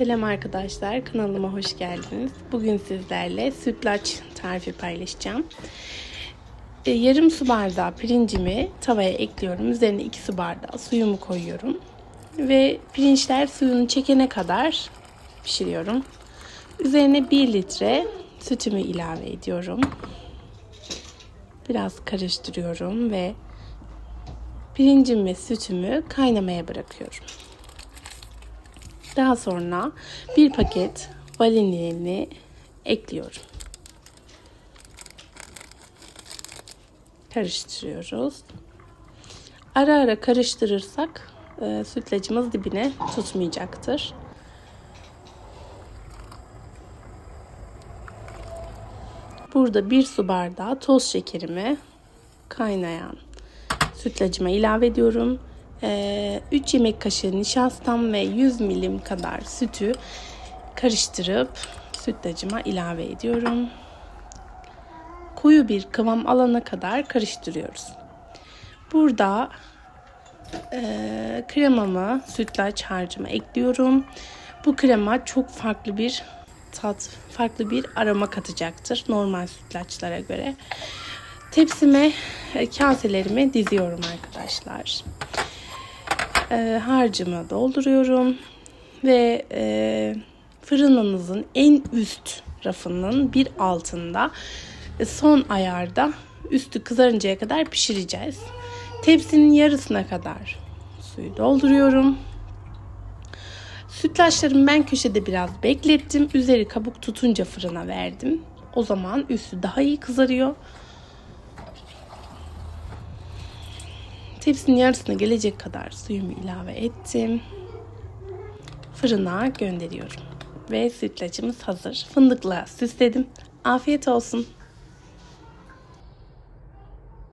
Selam arkadaşlar, kanalıma hoş geldiniz. Bugün sizlerle sütlaç tarifi paylaşacağım. E, yarım su bardağı pirincimi tavaya ekliyorum. Üzerine 2 su bardağı suyumu koyuyorum. Ve pirinçler suyunu çekene kadar pişiriyorum. Üzerine 1 litre sütümü ilave ediyorum. Biraz karıştırıyorum ve pirincim ve sütümü kaynamaya bırakıyorum. Daha sonra bir paket vanilini ekliyorum. Karıştırıyoruz. Ara ara karıştırırsak e, sütlacımız dibine tutmayacaktır. Burada bir su bardağı toz şekerimi kaynayan sütlacıma ilave ediyorum. 3 ee, yemek kaşığı nişastam ve 100 milim kadar sütü karıştırıp sütlacıma ilave ediyorum. Koyu bir kıvam alana kadar karıştırıyoruz. Burada e, kremamı, sütlaç harcımı ekliyorum. Bu krema çok farklı bir tat, farklı bir aroma katacaktır normal sütlaçlara göre. Tepsime, e, kaselerimi diziyorum arkadaşlar e, harcımı dolduruyorum ve e, fırınınızın en üst rafının bir altında e, son ayarda üstü kızarıncaya kadar pişireceğiz. Tepsinin yarısına kadar suyu dolduruyorum. Sütlaçlarımı ben köşede biraz beklettim. Üzeri kabuk tutunca fırına verdim. O zaman üstü daha iyi kızarıyor. Tepsinin yarısına gelecek kadar suyumu ilave ettim. Fırına gönderiyorum. Ve sütlacımız hazır. Fındıkla süsledim. Afiyet olsun.